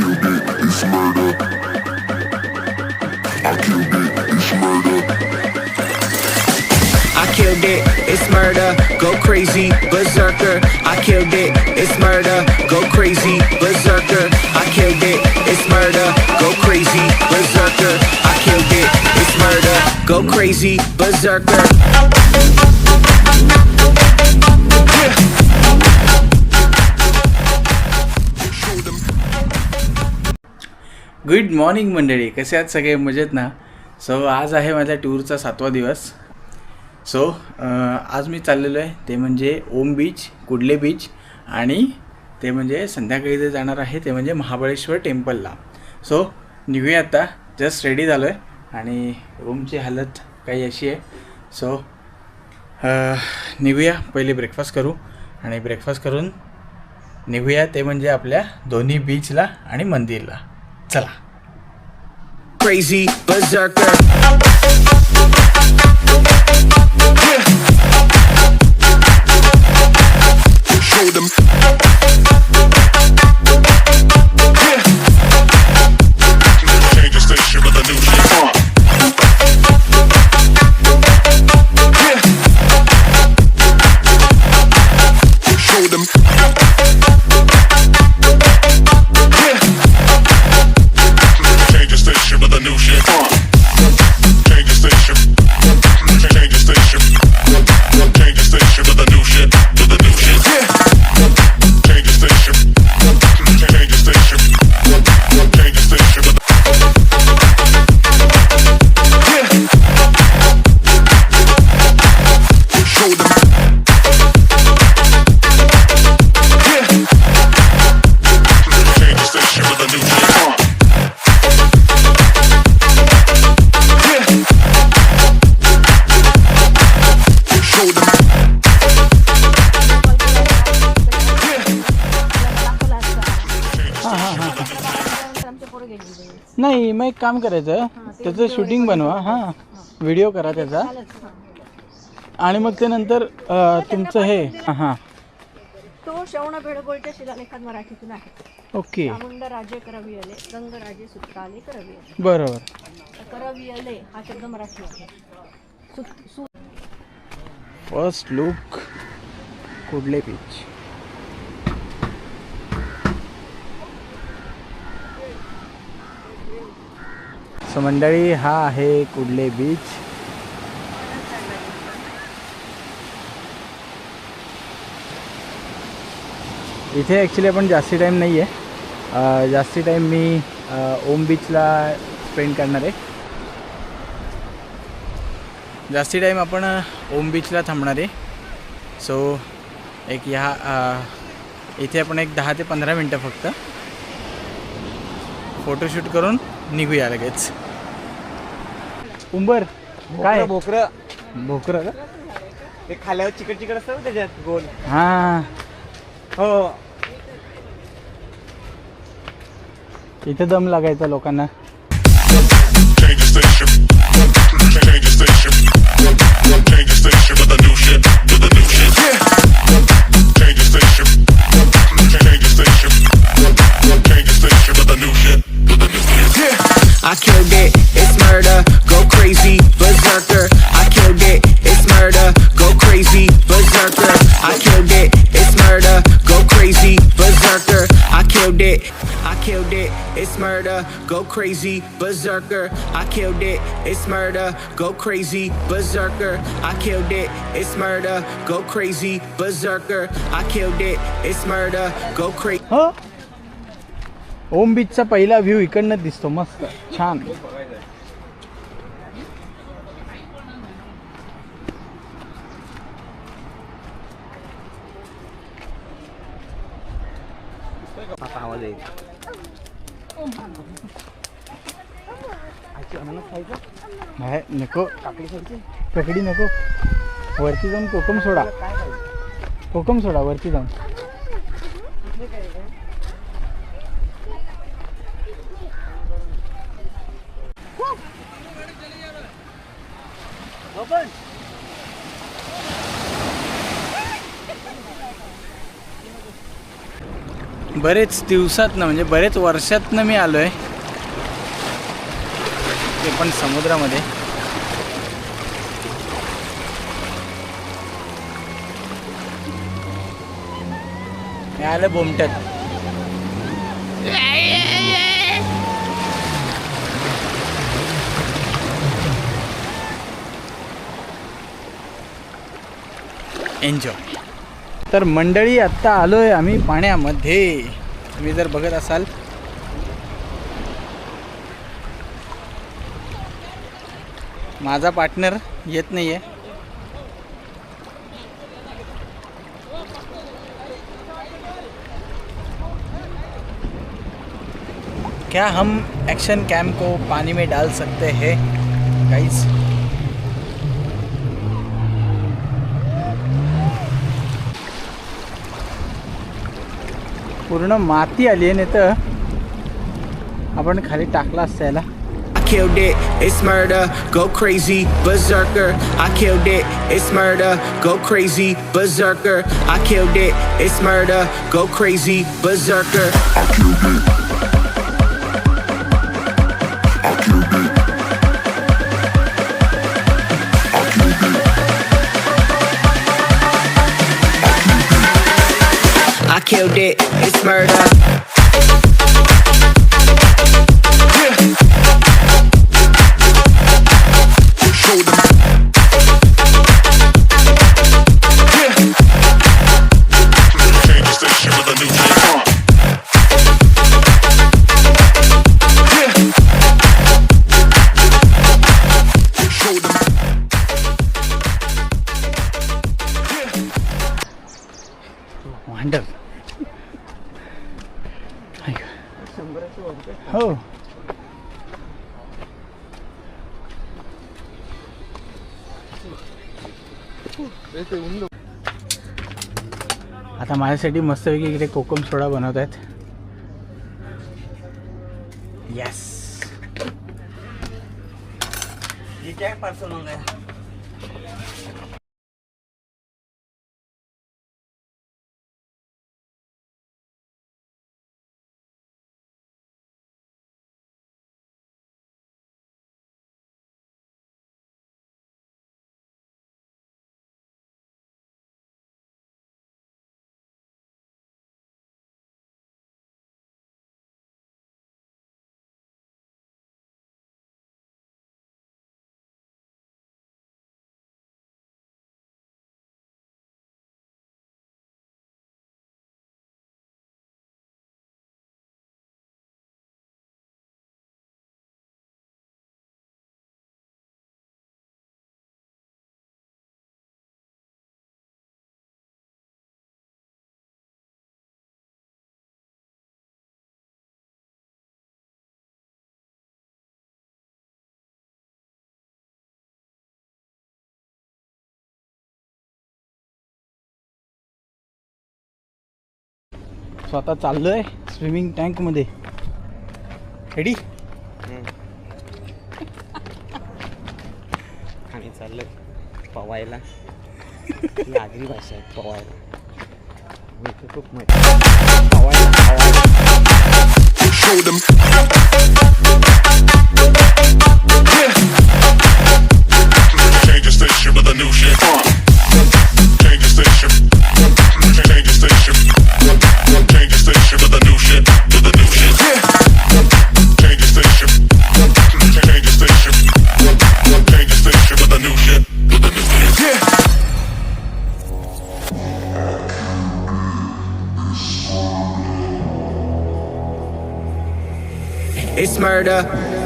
killed it, it's murder. I killed it, it's murder. I killed it, it's murder, go crazy, berserker. I killed it, it's murder, go crazy, berserker. I killed it, it's murder, go crazy, berserker. I killed it, it's murder, go crazy, berserker. Good morning मंडळी. कसे आहात सगळे? मजेत ना? So आज आहे माझ्या टूरचा सातवा दिवस. सो आज मी चाललेलो आहे. ते म्हणजे ओम बीच कुडले बीच आणि ते म्हणजे संध्याकाळी जे जाणार आहे. ते म्हणजे महाबळेश्वर टेम्पलला. सो निघूया आता. जस्ट रेडी झालो आहे आणि रूमची हालत काही अशी आहे. सो निघूया. पहिले ब्रेकफास्ट करू. आणि ब्रेकफास्ट करून निघूया ते म्हणजे आपल्या दोन्ही बीचला आणि मंदिरला. चला Crazy, berserker. नाही मग एक काम करायचं. त्याचं शूटिंग बनवा हां. व्हिडिओ करा त्याचा. आणि मग ते नंतर अं, तुमचं हे हां तो श्रवण बेडबोळच्या शिलालेखात मराठीतून आहे. ओके. चामुंड राजे करवियले गंगराजे सुत्ताले करवियले. बरोबर. करवियले हा शब्द मराठी आहे. सुत सु first look Kudle beach so मंडळी हा आहे कुडले बीच. इथे ॲक्च्युली आपण जास्ती टाईम नाही आहे जास्ती टाईम मी ओम बीचला स्पेंड करणार आहे. जास्ती टाईम आपण ओम बीचला थांबणार आहे. सो एक ह्या इथे आपण एक दहा ते पंधरा मिनटं फक्त फोटोशूट करून निघूया लगेच. उंबर काय? भोकर. भोकर का? ते खाल्यावर चिकट चिकट असतं ना त्याच्यात गोल. हां. हो. इथे दम लागायचा लोकांना. I killed it, it's murder, go crazy, berserker. I killed it, it's murder, go crazy, berserker. I killed it, it's murder, go crazy, berserker. I killed it, I killed it, it's murder, go crazy, berserker. I killed it, it's murder, go crazy, berserker. I killed it, it's murder, go crazy, berserker. I killed it, it's murder, go crazy. हो ओम बीचचा पहिला view इकडनं दिसतो मस्त. छान. आवाज येईल नाही नको. ककडी नको. वरती जाऊन कोकम सोडा. कोकम सोडा वरती जाऊन. बरेच दिवसातनं म्हणजे बरेच वर्षातनं मी आलो आहे ते पण समुद्रामध्ये. आलं बोमट्यात एन्जॉय तर मंडळी आत्ता आलो आहे आम्ही पाण्यामध्ये. तुम्ही जर बघत असाल. माझा पार्टनर येत नाही आहे क्या हम एक्शन कैम को पानी में डाल सकते हैं? गाइस पूर्ण माती आली आहे नाही तर आपण खाली टाकला असतं याला killed it, it's murder, go crazy, berserker. I killed it, it's murder, go crazy, berserker. I killed it, it's murder, go crazy, berserker. I killed it, killed it. It's murder. आता माझ्यासाठी मस्तपैकी इकडे कोकम सोडा बनवत आहेत. येस स्वतः चाललोय swimming टँकमध्ये ready आणि चाललं पवायला. ही आगरी भाषा आहे पवायला. खूप मजा पवायला पवायला. It's murder.